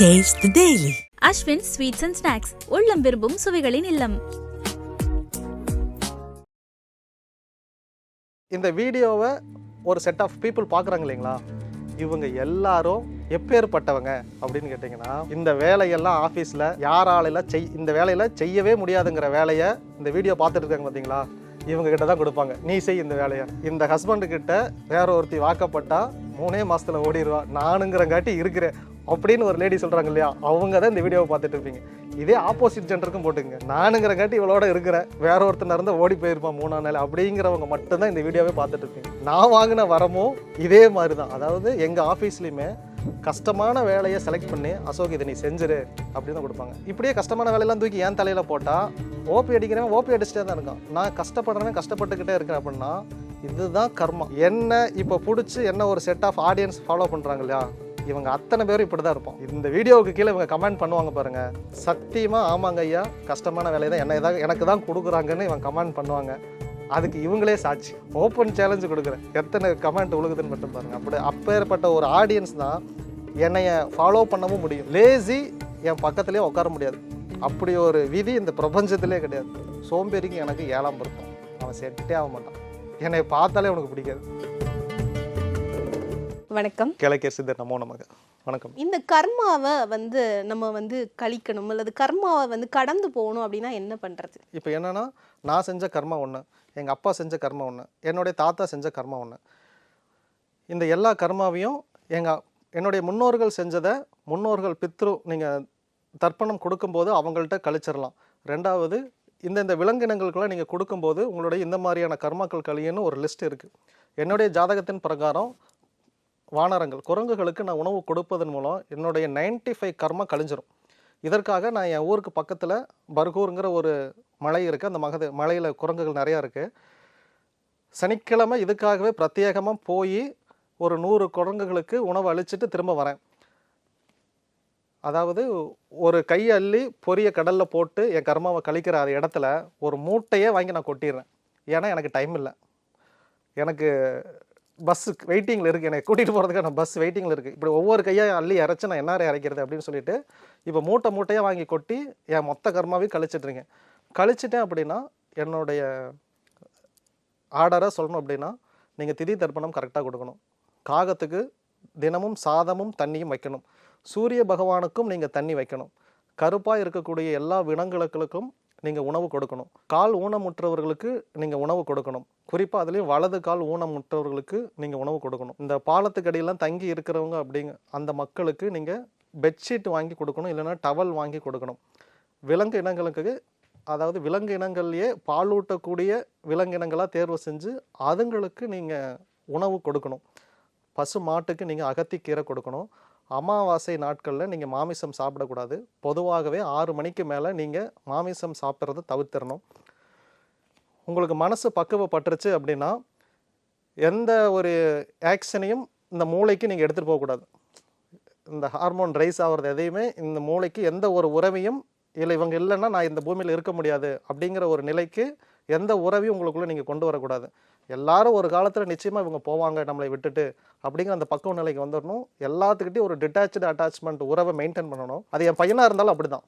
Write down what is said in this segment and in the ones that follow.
Taste the Daily. Ashwin sweets and snacks உள்ளம் விரும்பும் சுவைகளின் இல்லம். இந்த வீடியோவை ஒரு செட் ஆஃப் பீப்புள் பார்க்குறாங்க இல்லைங்களா? இவங்க எல்லாரும் எப்பேற்பட்டவங்க அப்படின்னு கேட்டிங்கன்னா இந்த வேலையெல்லாம் ஆஃபீஸில் யாராலையும் செய் இந்த வேலையில் செய்யவே முடியாதுங்கிற வேலையை இந்த வீடியோ பார்த்துட்டு இருக்காங்க பார்த்தீங்களா இவங்க கிட்ட தான் கொடுப்பாங்க. நீ செய் இந்த வேலையை. இந்த ஹஸ்பண்டு கிட்ட வேற ஒருத்தி வாக்கப்பட்டா மூணே மாசத்துல ஓடிடுவா நானுங்கிறங்காட்டி இருக்கிறேன். அப்படின்னு ஒரு லேடி சொல்றாங்க இல்லையா? அவங்க தான் இந்த வீடியோவை பார்த்துட்டு இருப்பீங்க. இதே ஆப்போசிட் ஜென்டருக்கும் போட்டுங்க நானுங்கிறங்காட்டி இவளோட இருக்கிறேன். வேற ஒருத்தன் இருந்தால் ஓடி போயிருப்பான் மூணாம் நாள். அப்படிங்கிறவங்க மட்டும்தான் இந்த வீடியோவே பார்த்துட்டு இருப்பீங்க. நான் வாங்கின வரமும் இதே மாதிரி தான் அதாவது எங்க ஆஃபீஸ்லையுமே கஷ்டமான வேலையை செலக்ட் பண்ணி அசோக் இதை நீ செஞ்சிரு அப்படின்னு தான் கொடுப்பாங்க. இப்படியே கஷ்டமான வேலையெல்லாம் தூக்கி என் தலையில் போட்டால் ஓபி அடிக்கிறவன் ஓபி அடிச்சுட்டே தான் இருக்கான். நான் கஷ்டப்படுறவன் கஷ்டப்பட்டுக்கிட்டே இருக்கேன் அப்படின்னா இதுதான் கர்மம் என்ன இப்போ பிடிச்சி என்ன ஒரு செட் ஆஃப் ஆடியன்ஸ் ஃபாலோ பண்ணுறாங்க இல்லையா? இவங்க அத்தனை பேரும் இப்படி தான் இருப்போம் இந்த வீடியோவுக்கு கீழே இவங்க கமெண்ட் பண்ணுவாங்க பாருங்க. சத்தியமாக ஆமாங்க ஐயா கஷ்டமான வேலையை தான் என்ன ஏதாவது எனக்கு தான் கொடுக்குறாங்கன்னு இவங்க கமெண்ட் பண்ணுவாங்க. அதுக்கு இவங்களே சாட்சி. ஓப்பன் சேலஞ்சு கொடுக்குறேன். எத்தனை கமெண்ட் உழுகுதுன்னு மட்டும் பாருங்க. அப்படி அப்பேற்பட்ட ஒரு ஆடியன்ஸ் தான் என்னைய ஃபாலோ பண்ணவும் முடியும். லேசி என் பக்கத்துலேயே உட்கார முடியாது. அப்படி ஒரு விதி இந்த பிரபஞ்சத்திலே கிடையாது. சோம்பேறிக்கு எனக்கு ஏழாம் பொருத்தம். அவன் செட்டே ஆக மாட்டான். என்னை பார்த்தாலே உனக்கு பிடிக்காது. வணக்கம். கிழக்கே சித்தர் நமோ நமக்கு வணக்கம். இந்த கர்மாவை வந்து நம்ம வந்து கழிக்கணும். அல்லது கர்மாவை வந்து கடந்து போகணும் அப்படின்னா என்ன பண்றது? இப்போ என்னன்னா நான் செஞ்ச கர்மா ஒன்று எங்கள் அப்பா செஞ்ச கர்மம் ஒன்று என்னுடைய தாத்தா செஞ்ச கர்மம் ஒன்று இந்த எல்லா கர்மாவையும் எங்கள் என்னுடைய முன்னோர்கள் செஞ்சதை முன்னோர்கள் பித்ரு நீங்கள் தர்ப்பணம் கொடுக்கும்போது அவங்கள்ட்ட கழிச்சிடலாம் ரெண்டாவது இந்த இந்த விலங்கினங்களுக்கெல்லாம் நீங்கள் கொடுக்கும்போது உங்களுடைய இந்த மாதிரியான கர்மாக்கள் கழியன்னு ஒரு லிஸ்ட் இருக்குது என்னுடைய ஜாதகத்தின் பிரகாரம் வானரங்கள் குரங்குகளுக்கு நான் உணவு கொடுப்பதன் மூலம் என்னுடைய 95 ஃபைவ் கர்மா கழிஞ்சிரும். இதற்காக நான் என் ஊருக்கு பக்கத்தில் பர்கூருங்கிற ஒரு மலை இருக்குது அந்த மகது மலையில் குரங்குகள் நிறையா இருக்குது சனிக்கிழமை இதுக்காகவே பிரத்யேகமாக போய் ஒரு நூறு குரங்குகளுக்கு உணவு அழிச்சிட்டு திரும்ப வரேன். அதாவது ஒரு கை அள்ளி பொரிய கடலில் போட்டு என் கர்மாவை கழிக்கிற அது இடத்துல ஒரு மூட்டையே வாங்கி நான் கொட்டிடுறேன். ஏன்னா எனக்கு டைம் இல்லை. எனக்கு பஸ் வெயிட்டிங்கில் இருக்குது என்னை கூட்டிகிட்டு போகிறதுக்கான பஸ் வெயிட்டிங்கில் இருக்குது இப்படி ஒவ்வொரு கையாக அள்ளி இறச்சி நான் என்ன இறக்கிறது அப்படின்னு சொல்லிட்டு இப்போ மூட்டை மூட்டையாக வாங்கி கொட்டி என் மொத்த கர்மாவையும் கழிச்சிட்ருங்க கழிச்சிட்டேன் அப்படின்னா என்னுடைய ஆர்டரை சொல்லணும் அப்படின்னா நீங்கள் திதி தர்ப்பணம் கரெக்டாக கொடுக்கணும். காகத்துக்கு தினமும் சாதமும் தண்ணியும் வைக்கணும். சூரிய பகவானுக்கும் நீங்கள் தண்ணி வைக்கணும். கருப்பாக இருக்கக்கூடிய எல்லா வினங்களுக்கும் நீங்கள் உணவு கொடுக்கணும். கால் ஊனமுற்றவர்களுக்கு நீங்கள் உணவு கொடுக்கணும். குறிப்பாக அதுலேயும் வலது கால் ஊனமுற்றவர்களுக்கு நீங்கள் உணவு கொடுக்கணும். இந்த பாலத்துக்கு அடியெல்லாம் தங்கி இருக்கிறவங்க அப்படிங்க அந்த மக்களுக்கு நீங்கள் பெட்ஷீட் வாங்கி கொடுக்கணும் இல்லைன்னா டவல் வாங்கி கொடுக்கணும். விலங்கு இனங்களுக்கு அதாவது விலங்கு இனங்கள்லேயே பாலூட்டக்கூடிய விலங்கு இனங்களாக தேர்வு செஞ்சு அதுங்களுக்கு நீங்கள் உணவு கொடுக்கணும். பசு மாட்டுக்கு நீங்கள் அகத்திக்கீரை கொடுக்கணும். அமாவாசை நாட்களில் நீங்கள் மாமிசம் சாப்பிடக்கூடாது. பொதுவாகவே ஆறு மணிக்கு மேலே நீங்கள் மாமிசம் சாப்பிட்றத தவிர்த்திடணும் உங்களுக்கு மனசு பக்குவப்பட்டுருச்சு அப்படின்னா எந்த ஒரு ஆக்ஷனையும் இந்த மூளைக்கு நீங்கள் எடுத்துகிட்டு போகக்கூடாது. இந்த ஹார்மோன் ரைஸ் ஆகிறது எதையுமே இந்த மூளைக்கு எந்த ஒரு உறவையும் இல்லை இவங்க இல்லைன்னா நான் இந்த பூமியில் இருக்க முடியாது அப்படிங்கிற ஒரு நிலைக்கு எந்த உறவையும் உங்களுக்குள்ளே நீங்கள் கொண்டு வரக்கூடாது. எல்லாரும் ஒரு காலத்தில் நிச்சயமாக இவங்க போவாங்க நம்மளை விட்டுட்டு அப்படிங்கிற அந்த பக்குவ நிலைக்கு வந்துடணும் எல்லாத்துக்கிட்டையும் ஒரு டிட்டாச்சு அட்டாச்மெண்ட் உறவை மெயின்டைன் பண்ணணும். அது என் பையனாக இருந்தாலும் அப்படி தான்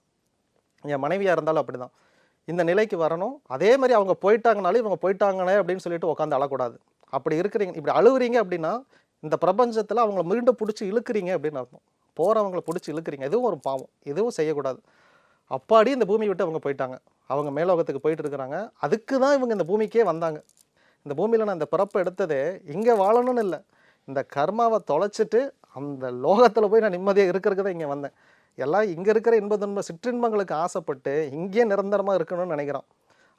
என் மனைவியாக இருந்தாலும் அப்படி தான் இந்த நிலைக்கு வரணும். அதே மாதிரி அவங்க போயிட்டாங்கனாலே இவங்க போயிட்டாங்கனே அப்படின்னு சொல்லிட்டு உட்காந்து அழக்கூடாது. அப்படி இருக்கிறீங்க இப்படி அழுகுறீங்க அப்படின்னா இந்த பிரபஞ்சத்தில் அவங்கள மீண்டும் பிடிச்சி இழுக்கிறீங்க அப்படின்னு அர்த்தம். போகிறவங்கள பிடிச்சி இழுக்கிறீங்க. எதுவும் ஒரு பாவம். எதுவும் செய்யக்கூடாது. அப்பாடி இந்த பூமி விட்டு அவங்க போயிட்டாங்க. அவங்க மேலோகத்துக்கு போயிட்டு இருக்கிறாங்க. அதுக்கு தான் இவங்க இந்த பூமிக்கே வந்தாங்க. இந்த பூமியில் நான் இந்த பிறப்பு எடுத்தது இங்கே வாழணும்னு இல்லை. இந்த கர்மாவை தொலைச்சிட்டு அந்த லோகத்தில் போய் நான் நிம்மதியாக இருக்கிறதுக்கு தான் இங்கே வந்தேன். எல்லாம் இங்கே இருக்கிற இன்ப துன்ப சிற்றின்பங்களுக்கு ஆசைப்பட்டு இங்கேயே நிரந்தரமாக இருக்கணும்னு நினைக்கிறோம்.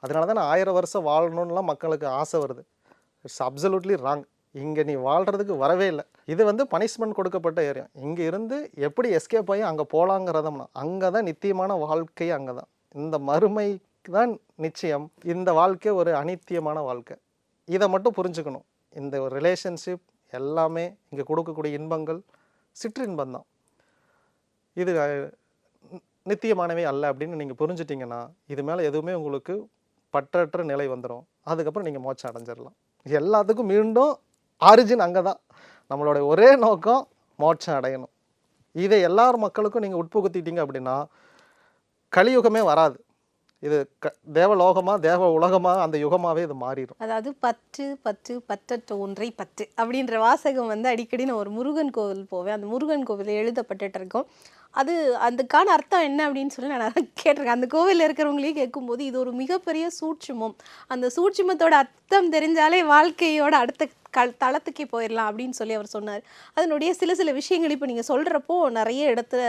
அதனால தான் நான் ஆயிரம் வருஷம் வாழணும்லாம் மக்களுக்கு ஆசை வருது. இட்ஸ் அப்சல்யூட்லி ராங் இங்கே நீ வாழ்கிறதுக்கு வரவே இல்லை. இது வந்து பனிஷ்மெண்ட் கொடுக்கப்பட்ட ஏரியா இங்கே இருந்து எப்படி எஸ்கேப் ஆகி அங்கே போகலாங்கிறதம்னா அங்கே தான் நித்தியமான வாழ்க்கை அங்கே தான். இந்த மறுமைக்கு தான் நிச்சயம். இந்த வாழ்க்கை ஒரு அனித்தியமான வாழ்க்கை. இதை மட்டும் புரிஞ்சுக்கணும். இந்த ஒரு ரிலேஷன்ஷிப் எல்லாமே இங்கே கொடுக்கக்கூடிய இன்பங்கள் சிற்றின்பம் தான் இது நித்தியமானவை அல்ல அப்படின்னு நீங்கள் புரிஞ்சிட்டிங்கன்னா இது மேலே எதுவுமே உங்களுக்கு பற்றற்ற நிலை வந்துடும் அதுக்கப்புறம் நீங்கள் மோச்சம் அடைஞ்சிடலாம் எல்லாத்துக்கும் மீண்டும் ஆரிஜின் அங்கே தான் நம்மளோட ஒரே நோக்கம் மோட்சம் அடையணும். இதை எல்லார் மக்களுக்கும் நீங்கள் உட்புகுத்திட்டீங்க அப்படின்னா கலியுகமே வராது. இது க தேவலோகமாக தேவ உலகமா அந்த யுகமாவே இது மாறிடும். அதாவது பற்று பற்று பற்றற்ற ஒன்றை பற்று அப்படின்ற வாசகம் வந்து அடிக்கடி நான் ஒரு முருகன் கோவில் போவேன். அந்த முருகன் கோவிலில் எழுதப்பட்டுட்டு இருக்கும். அது அதுக்கான அர்த்தம் என்ன அப்படின்னு சொல்லி நான் கேட்டிருக்கேன். அந்த கோவிலில் இருக்கிறவங்களையும் கேட்கும்போது இது ஒரு மிகப்பெரிய சூட்சுமம். அந்த சூட்சுமத்தோட அர்த்தம் தெரிஞ்சாலே வாழ்க்கையோட அடுத்த கல் தளத்துக்கே போயிடலாம் அப்படின்னு சொல்லி அவர் சொன்னார். அதனுடைய சில சில விஷயங்கள் இப்போ நீங்கள் சொல்கிறப்போ நிறைய இடத்துல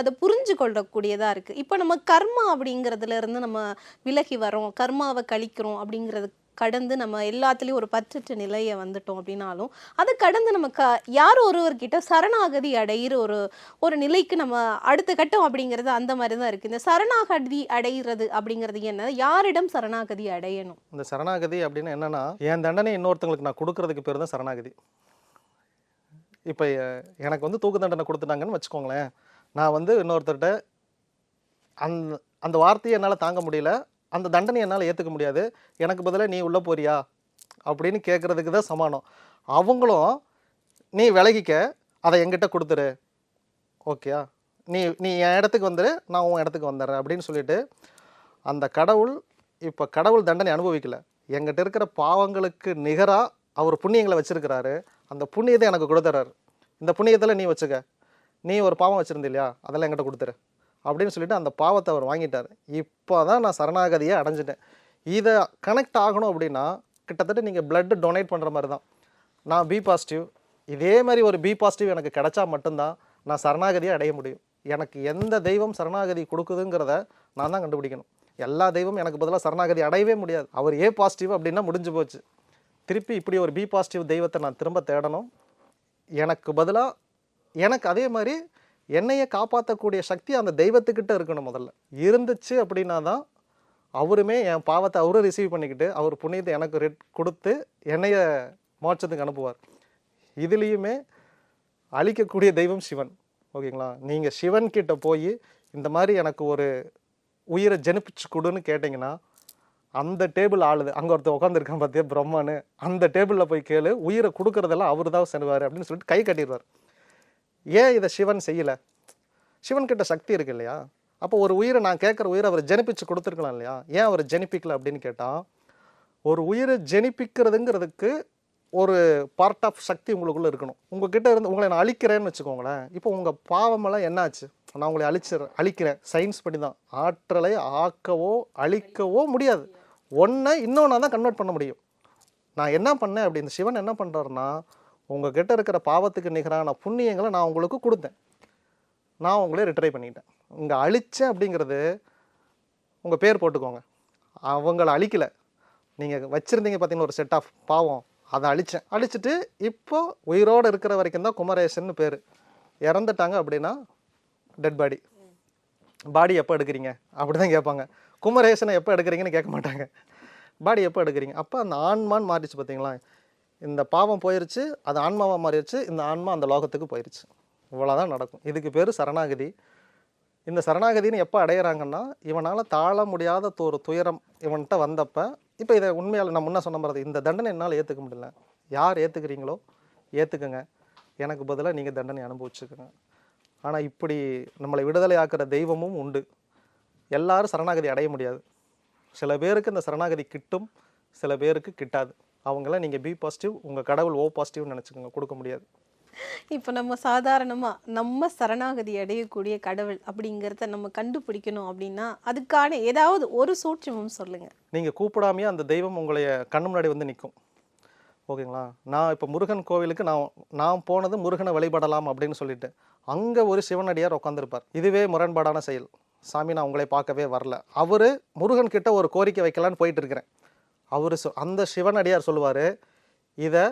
அதை புரிஞ்சு கொள்ளக்கூடியதாக இருக்குது இப்போ நம்ம கர்மா அப்படிங்கிறதுலேருந்து நம்ம விலகி வரோம் கர்மாவை கழிக்கிறோம் அப்படிங்கிறது கடந்து நம்ம எல்லாத்துலேயும் ஒரு பற்றற்ற நிலையை வந்துட்டோம் அப்படின்னாலும் அதை கடந்து நம்ம க யார் ஒருவர்கிட்ட சரணாகதி அடையிற ஒரு ஒரு நிலைக்கு நம்ம அடுத்த கட்டம் அப்படிங்கிறது அந்த மாதிரி தான் இருக்குது இந்த சரணாகதி அடைகிறது அப்படிங்கிறது என்ன? யாரிடம் சரணாகதி அடையணும்? இந்த சரணாகதி அப்படின்னு என்னென்னா என் தண்டனை இன்னொருத்தங்களுக்கு நான் கொடுக்கறதுக்கு பேர் தான் சரணாகதி. இப்போ எனக்கு வந்து தூக்கு தண்டனை கொடுத்துட்டாங்கன்னு வச்சுக்கோங்களேன். நான் வந்து இன்னொருத்தர்கிட்ட அந்த அந்த வார்த்தையை என்னால் தாங்க முடியல. அந்த தண்டனை என்னால் ஏற்றுக்க முடியாது. எனக்கு பதிலாக நீ உள்ளே போறியா? அப்படின்னு கேட்குறதுக்கு தான் சமானம். அவங்களும் நீ விலகிக்க அதை எங்கிட்ட கொடுத்துரு. ஓகேயா? நீ நீ என் இடத்துக்கு வந்துடு நான் உன் இடத்துக்கு வந்துடுறேன் அப்படின்னு சொல்லிட்டு அந்த கடவுள் இப்போ கடவுள் தண்டனை அனுபவிக்கலை. எங்கிட்ட இருக்கிற பாவங்களுக்கு நிகராக அவர் புண்ணியங்களை வச்சுருக்கிறாரு. அந்த புண்ணியத்தை எனக்கு கொடுத்துறாரு. இந்த புண்ணியத்தில் நீ வச்சுக்க. நீ ஒரு பாவம் வச்சுருந்த இல்லையா? அதெல்லாம் என்கிட்ட கொடுத்துரு. அப்படின்னு சொல்லிட்டு அந்த பாவத்தை அவர் வாங்கிட்டார். இப்போ தான் நான் சரணாகதியை அடைஞ்சிட்டேன். இதை கனெக்ட் ஆகணும் அப்படின்னா கிட்டத்தட்ட நீங்கள் blood டொனேட் பண்ணுற மாதிரி தான் நான் பி பாசிட்டிவ் இதே மாதிரி ஒரு பி பாசிட்டிவ் எனக்கு கிடைச்சா மட்டும்தான் நான் சரணாகதியை அடைய முடியும். எனக்கு எந்த தெய்வம் சரணாகதி கொடுக்குதுங்கிறத நான் தான் கண்டுபிடிக்கணும். எல்லா தெய்வம் எனக்கு பதிலாக சரணாகதி அடையவே முடியாது. அவர் ஏ பாசிட்டிவ் அப்படின்னா முடிஞ்சு போச்சு. திருப்பி இப்படி ஒரு பி பாசிட்டிவ் தெய்வத்தை நான் திரும்ப தேடணும். எனக்கு பதிலாக எனக்கு அதே மாதிரி என்னைய காப்பாற்றக்கூடிய சக்தி அந்த தெய்வத்துக்கிட்ட இருக்கணும் முதல்ல. இருந்துச்சு அப்படின்னா தான் அவருமே என் பாவத்தை அவரும் ரிசீவ் பண்ணிக்கிட்டு அவர் புண்ணியத்தை எனக்கு ரெட் கொடுத்து என்னைய மோட்சத்துக்கு அனுப்புவார். இதுலேயுமே அழிக்கக்கூடிய தெய்வம் சிவன். ஓகேங்களா? நீங்கள் சிவன் கிட்ட போய் இந்த மாதிரி எனக்கு ஒரு உயிரை ஜெனிப்பிச்சு கொடுன்னு கேட்டிங்கன்னா அந்த டேபிள் ஆளுது. அங்கே ஒருத்தர் உட்காந்துருக்கான் பார்த்தியா பிரம்மன்னு. அந்த டேபிளில் போய் கேளு உயிரை கொடுக்குறதெல்லாம் அவர் தான் செல்வார் அப்படின்னு சொல்லிட்டு கை கட்டிடுவார். ஏன் இதை சிவன் செய்யலை? சிவன்கிட்ட சக்தி இருக்கு இல்லையா? அப்போ ஒரு உயிரை நான் கேட்குற உயிரை அவர் ஜெனிப்பிச்சு கொடுத்துருக்கலாம் இல்லையா? ஏன் அவர் ஜெனிப்பிக்கல அப்படின்னு கேட்டால் ஒரு உயிரை ஜெனிப்பிக்கிறதுங்கிறதுக்கு ஒரு பார்ட் ஆஃப் சக்தி உங்களுக்குள்ளே இருக்கணும். உங்ககிட்ட இருந்து உங்களை நான் அழிக்கிறேன்னு வச்சுக்கோங்களேன். இப்போ உங்கள் பாவமெல்லாம் என்னாச்சு? நான் உங்களை அழிச்சிடுறேன் அழிக்கிறேன். சயின்ஸ் படி தான் ஆற்றலை ஆக்கவோ அழிக்கவோ முடியாது. ஒன்றை இன்னொன்று தான் கன்வெர்ட் பண்ண முடியும். நான் என்ன பண்ணேன் அப்படி இந்த சிவன் என்ன பண்ணுறாருன்னா உங்ககிட்ட இருக்கிற பாவத்துக்கு நிகரான புண்ணியங்களை நான் உங்களுக்கு கொடுத்தேன். நான் உங்களே ரிட்ரை பண்ணிட்டேன். இங்கே அழிச்சேன் அப்படிங்கிறது உங்கள் பேர் போட்டுக்கோங்க. அவங்கள அழிக்கலை. நீங்கள் வச்சுருந்தீங்க பார்த்தீங்கன்னா ஒரு செட் ஆஃப் பாவம். அதை அழிச்சேன். அழிச்சிட்டு இப்போது உயிரோடு இருக்கிற வரைக்கும் தான் குமரேசன் பேர். இறந்துட்டாங்க அப்படின்னா டெட் பாடி பாடி எப்போ எடுக்கிறீங்க? அப்படி தான் கேட்பாங்க. குமரேசனை எப்போ எடுக்கிறீங்கன்னு கேட்க மாட்டாங்க. பாடி எப்போ எடுக்கிறீங்க? அப்போ அந்த ஆன்மான்னு மாறிடுச்சு பார்த்தீங்களா இந்த பாவம் போயிருச்சு அது ஆன்மாவாக மாறிடுச்சு இந்த ஆன்மா அந்த லோகத்துக்கு போயிருச்சு. இவ்வளோதான் நடக்கும். இதுக்கு பேர் சரணாகதி. இந்த சரணாகதின்னு எப்போ அடையிறாங்கன்னா இவனால் தாழ முடியாத ஒரு துயரம் இவன்கிட்ட வந்தப்போ இப்போ இதை உண்மையால் நான் முன்னே சொன்ன மாதிரி இந்த தண்டனை என்னால் ஏற்றுக்க முடியல. யார் ஏற்றுக்கிறீங்களோ ஏற்றுக்குங்க எனக்கு பதிலாக நீங்கள் தண்டனை அனுபவிச்சுக்கோங்க. ஆனால் இப்படி நம்மளை விடுதலை ஆக்குற தெய்வமும் உண்டு. எல்லாரும் சரணாகதி அடைய முடியாது. சில பேருக்கு இந்த சரணாகதி கிட்டும் சில பேருக்கு கிட்டாது. அவங்கள நீங்கள் பி பாசிட்டிவ் உங்கள் கடவுள் ஓ பாசிட்டிவ்னு நினச்சிக்கோங்க. கொடுக்க முடியாது. இப்போ நம்ம சாதாரணமா நம்ம சரணாகதி அடையக்கூடிய கடவுள் அப்படிங்கிறத நம்ம கண்டுபிடிக்கணும் அப்படின்னா அதுக்கான ஏதாவது ஒரு சூட்சமம் சொல்லுங்க. நீங்கள் கூப்பிடாமையே அந்த தெய்வம் உங்களை கண்ணு முன்னாடி வந்து நிற்கும் ஓகேங்களா? நான் இப்போ முருகன் கோவிலுக்கு நான் நான் போனது முருகனை வழிபடலாம் அப்படின்னு சொல்லிட்டு. அங்கே ஒரு சிவனடியார் உட்காந்துருப்பார் இதுவே முரண்பாடான செயல். சாமி நான் உங்களை பார்க்கவே வரல. அவர் முருகன் கிட்ட ஒரு கோரிக்கை வைக்கலான்னு போயிட்டு இருக்கிறேன். அவர் சொ அந்த சிவனடியார் சொல்லுவார் இதை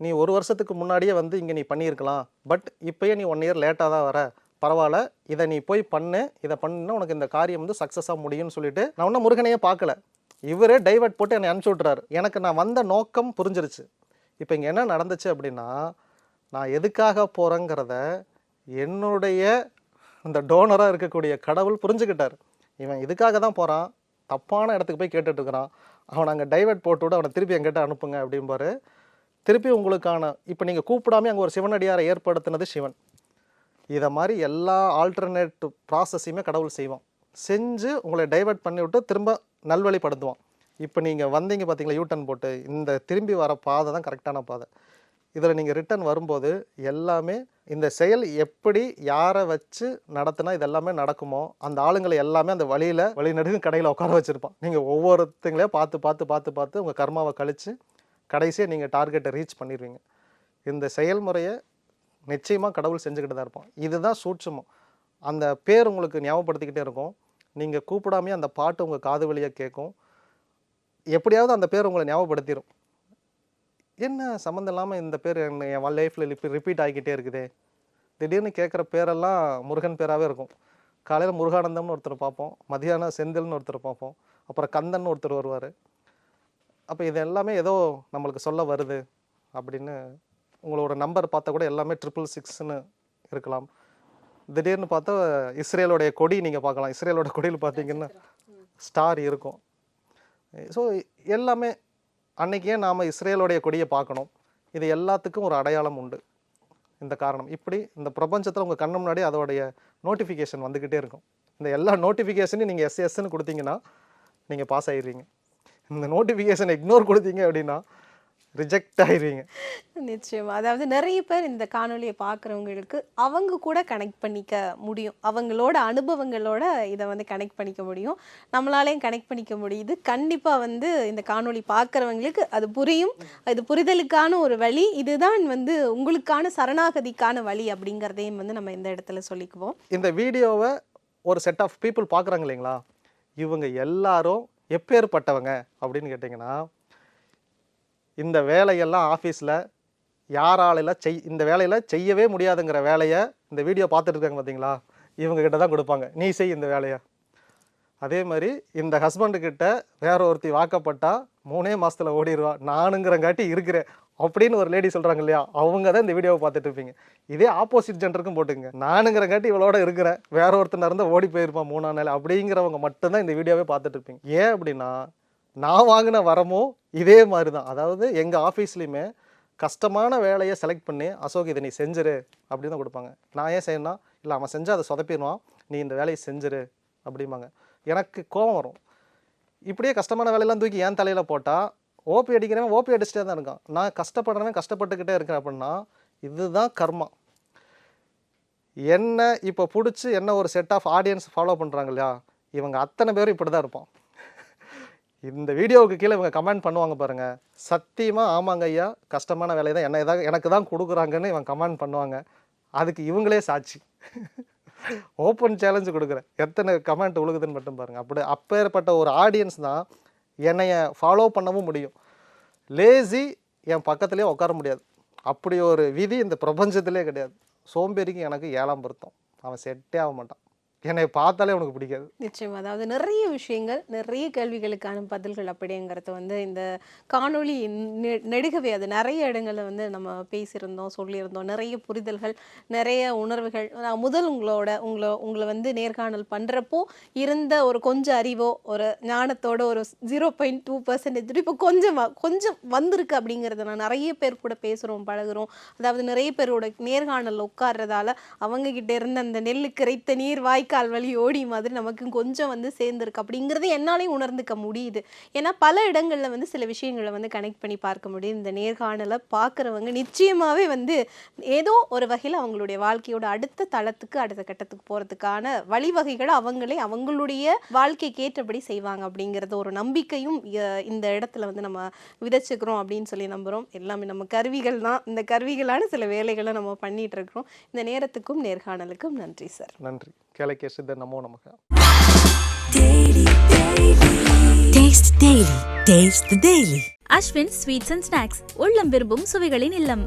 நீ ஒரு வருஷத்துக்கு முன்னாடியே வந்து இங்கே நீ பண்ணியிருக்கலாம் பட் இப்போயே நீ ஒன் இயர் லேட்டாக தான் வர. பரவாயில்ல இதை நீ போய் பண்ணு இதை பண்ணினா உனக்கு இந்த காரியம் வந்து சக்ஸஸாக முடியும்னு சொல்லிட்டு நான் ஒன்றும் முருகனையே பார்க்கல. இவரே டைவர்ட் போட்டு என்னை அனுப்பிச்சி விட்றாரு எனக்கு நான் வந்த நோக்கம் புரிஞ்சிருச்சு. இப்போ இங்கே என்ன நடந்துச்சு அப்படின்னா நான் எதுக்காக போகிறேங்கிறத என்னுடைய இந்த டோனராக இருக்கக்கூடிய கடவுள் புரிஞ்சுக்கிட்டார். இவன் இதுக்காக தான் போகிறான் தப்பான இடத்துக்கு போய் கேட்டுட்ருக்கிறான் அவனை அங்கே டைவர்ட் போட்டு விட அவனை திருப்பி எங்கிட்ட அனுப்புங்க அப்படிம்பாரு. திருப்பி உங்களுக்கான இப்போ நீங்கள் கூப்பிடாம அங்கே ஒரு சிவனடியாரை ஏற்படுத்தினது சிவன். இதை மாதிரி எல்லா ஆல்டர்னேட் ப்ராசஸையுமே கடவுள் செய்வோம் செஞ்சு உங்களை டைவர்ட் பண்ணி விட்டு திரும்ப நல்வழிப்படுத்துவான். இப்போ நீங்கள் வந்தீங்க பார்த்தீங்களா யூட்டன் போட்டு இந்த திரும்பி வர பாதை தான் கரெக்டான பாதை. இதில் நீங்கள் ரிட்டர்ன் வரும்போது எல்லாமே இந்த செயல் எப்படி யாரை வச்சு நடத்தினா இது எல்லாமே நடக்குமோ அந்த ஆளுங்களை எல்லாமே அந்த வழியில் வழி கடையில் உட்கார வச்சுருப்பான் நீங்கள் ஒவ்வொருத்தங்களையும் பார்த்து பார்த்து பார்த்து பார்த்து உங்கள் கர்மாவை கழித்து கடைசியாக நீங்கள் டார்கெட்டை ரீச் பண்ணிடுவீங்க இந்த செயல்முறையை நிச்சயமாக கடவுள் செஞ்சுக்கிட்டு தான் இருப்பான். இதுதான் சூட்சமம். அந்த பேர் உங்களுக்கு ஞாபகப்படுத்திக்கிட்டே இருக்கும். நீங்கள் கூப்பிடாமே அந்த பாட்டு உங்கள் காது வழியாக கேட்கும். எப்படியாவது அந்த பேர் உங்களை ஞாபகப்படுத்திடும் என்ன சம்மந்தம் இல்லாமல் இந்த பேர் என்ன என் லைஃப்பில் ரிப்பீட் ஆகிக்கிட்டே இருக்குதே? திடீர்னு கேட்குற பேரெல்லாம் முருகன் பேராகவே இருக்கும். காலையில் முருகானந்தம்னு ஒருத்தர் பார்ப்போம் மதியானம் செந்தில்னு ஒருத்தர் பார்ப்போம் அப்புறம் கந்தன் ஒருத்தர் வருவார். அப்போ இது எல்லாமே ஏதோ நம்மளுக்கு சொல்ல வருது அப்படின்னு உங்களோட நம்பர் பார்த்தா கூட எல்லாமே ட்ரிபிள் சிக்ஸ்னு இருக்கலாம். திடீர்னு பார்த்தா இஸ்ரேலோடைய கொடி நீங்கள் பார்க்கலாம். இஸ்ரேலோட கொடியில் பார்த்தீங்கன்னா ஸ்டார் இருக்கும். ஸோ எல்லாமே அன்னைக்கே நாம் இஸ்ரேலுடைய கொடியை பார்க்கணும். இது எல்லாத்துக்கும் ஒரு அடையாளம் உண்டு. இந்த காரணம். இப்படி இந்த பிரபஞ்சத்தில் உங்கள் கண்ணு முன்னாடி அதோடைய நோட்டிஃபிகேஷன் வந்துக்கிட்டே இருக்கும். இந்த எல்லா நோட்டிஃபிகேஷனையும் நீங்கள் எஸ்எஸ்ன்னு கொடுத்தீங்கன்னா நீங்கள் பாஸ் ஆயிடுவீங்க. இந்த நோட்டிஃபிகேஷன் இக்னோர் கொடுத்தீங்க அப்படின்னா ரிஜெக்ட் ஆயிடுவீங்க நிச்சயமா. அதாவது நிறைய பேர் இந்த காணொளியை பார்க்குறவங்களுக்கு அவங்க கூட கனெக்ட் பண்ணிக்க முடியும். அவங்களோட அனுபவங்களோட இதை வந்து கனெக்ட் பண்ணிக்க முடியும். நம்மளாலையும் கனெக்ட் பண்ணிக்க முடியுது. கண்டிப்பாக வந்து இந்த காணொளி பார்க்குறவங்களுக்கு அது புரியும். இது புரிதலுக்கான ஒரு வழி. இதுதான் வந்து உங்களுக்கான சரணாகதிக்கான வழி அப்படிங்கிறதையும் வந்து நம்ம இந்த இடத்துல சொல்லிக்குவோம். இந்த வீடியோவை ஒரு செட் ஆஃப் பீப்புள் பார்க்குறாங்க இல்லைங்களா? இவங்க எல்லாரும் எப்பேற்பட்டவங்க அப்படின்னு கேட்டிங்கன்னா இந்த வேலையெல்லாம் ஆஃபீஸில் யாராலெல்லாம் செய் இந்த வேலையில் செய்யவே முடியாதுங்கிற வேலையை இந்த வீடியோ பார்த்துட்டு இருக்காங்க பார்த்தீங்களா? இவங்கக்கிட்ட தான் கொடுப்பாங்க. நீ செய் இந்த வேலையை. அதே மாதிரி இந்த ஹஸ்பண்டுக்கிட்ட வேற ஒருத்தி வாக்கப்பட்டால் மூணே மாதத்தில் ஓடிடுவா நானுங்கிறங்காட்டி இருக்கிறேன் அப்படின்னு ஒரு லேடி சொல்கிறாங்க இல்லையா? அவங்க தான் இந்த வீடியோவை பார்த்துட்டு இருப்பீங்க. இதே ஆப்போசிட் ஜெண்டருக்கும் போட்டுங்க நானுங்கிறங்காட்டி இவளோட இருக்கிறேன். வேற ஒருத்தன் இருந்தால் ஓடி போயிருப்பான் மூணாம் நாள் அப்படிங்கிறவங்க மட்டும்தான் இந்த வீடியோவே பார்த்துட்டு இருப்பீங்க. ஏன் அப்படின்னா நான் வாங்கின வரமும் இதே மாதிரி தான் அதாவது எங்கள் ஆஃபீஸ்லேயுமே கஷ்டமான வேலையை செலக்ட் பண்ணி அசோக் இதை நீ செஞ்சிரு அப்படின்னு தான் கொடுப்பாங்க. நான் ஏன் செய்யணும் இல்லை அவன் செஞ்சால் அதை சொதப்பிடுவான். நீ இந்த வேலையை செஞ்சிரு அப்படிம்பாங்க. எனக்கு கோபம் வரும். இப்படியே கஷ்டமான வேலையெல்லாம் தூக்கி ஏன் தலையில் போட்டால் ஓபி அடிக்கிறவன் ஓபி அடிச்சுட்டே தான் இருக்கான். நான் கஷ்டப்படுறவன் கஷ்டப்பட்டுக்கிட்டே இருக்கிறேன் அப்படின்னா இதுதான் கர்மா. என்ன இப்போ பிடிச்சி என்ன ஒரு செட் ஆஃப் ஆடியன்ஸ் ஃபாலோ பண்ணுறாங்க இல்லையா இவங்க அத்தனை பேரும் இப்படி தான் இருப்பான். இந்த வீடியோவுக்கு கீழே இவங்க கமெண்ட் பண்ணுவாங்க பாருங்க. சத்தியமாக ஆமாங்க ஐயா கஷ்டமான வேலையை தான் என்ன ஏதாவது எனக்கு தான் கொடுக்குறாங்கன்னு இவன் கமெண்ட் பண்ணுவாங்க. அதுக்கு இவங்களே சாட்சி. ஓப்பன் சேலஞ்சு கொடுக்குறேன். எத்தனை கமெண்ட் உழுகுதுன்னு மட்டும் பாருங்க. அப்படி அப்பேற்பட்ட ஒரு ஆடியன்ஸ் தான் என்னைய ஃபாலோ பண்ணவும் முடியும். லேசி என் பக்கத்துலேயே உட்கார முடியாது. அப்படி ஒரு விதி இந்த பிரபஞ்சத்திலே கிடையாது. சோம்பேறிக்கு எனக்கு ஏழாம் பொருத்தம். அவன் செட்டே ஆக மாட்டான். என்னை பார்த்தாலே உனக்கு பிடிக்காது. நிச்சயம். அதாவது நிறைய விஷயங்கள் நிறைய கேள்விகளுக்கான பதில்கள் அப்படிங்கிறது வந்து இந்த காணொளி நெ- நெடுகவே அது நிறைய இடங்களில் வந்து நம்ம பேசியிருந்தோம் சொல்லியிருந்தோம். நிறைய புரிதல்கள் நிறைய உணர்வுகள். நான் முதல் உங்களோட உங்களை உங்களை வந்து நேர்காணல் பண்ணுறப்போ இருந்த ஒரு கொஞ்சம் அறிவோ ஒரு ஞானத்தோட ஒரு ஜீரோ பாயிண்ட் டூ பர்சன்டேஜ் இப்போ கொஞ்சம் கொஞ்சம் வந்திருக்கு அப்படிங்கிறத நான் நிறைய பேர் கூட பேசுகிறோம் பழகுறோம். அதாவது நிறைய பேரோட நேர்காணல் உட்கார்றதால அவங்கக்கிட்ட இருந்த அந்த நெல்லு இறைத்த நீர் கால் வலி ஓடி மாதிரி நமக்கு கொஞ்சம் வந்து சேர்ந்துருக்கு. அப்படிங்கிறது என்னாலையும் உணர்ந்துக்க முடியுது. ஏன்னா பல இடங்களில் வந்து சில விஷயங்களை வந்து கனெக்ட் பண்ணி பார்க்க முடியும் இந்த நேர்காணலை பார்க்குறவங்க நிச்சயமாகவே வந்து ஏதோ ஒரு வகையில் அவங்களுடைய வாழ்க்கையோட அடுத்த தளத்துக்கு அடுத்த கட்டத்துக்கு போகிறதுக்கான வழிவகைகளை அவங்களே அவங்களுடைய வாழ்க்கைக்கு ஏற்றபடி செய்வாங்க அப்படிங்கிறது ஒரு நம்பிக்கையும் இந்த இடத்துல வந்து நம்ம விதைச்சுக்கிறோம் அப்படின்னு சொல்லி நம்புகிறோம் எல்லாமே நம்ம கருவிகள் தான். இந்த கருவிகளான சில வேலைகளை நம்ம பண்ணிகிட்டு இருக்கிறோம். இந்த நேரத்துக்கும் நேர்காணலுக்கும் நன்றி சார். நன்றி. கேளக்கே சித்த நமோ நமக்கு Taste Daily. Taste the Daily. Ashwin sweets and snacks உள்ளம் விரும்பும் சுவைகளின் இல்லம்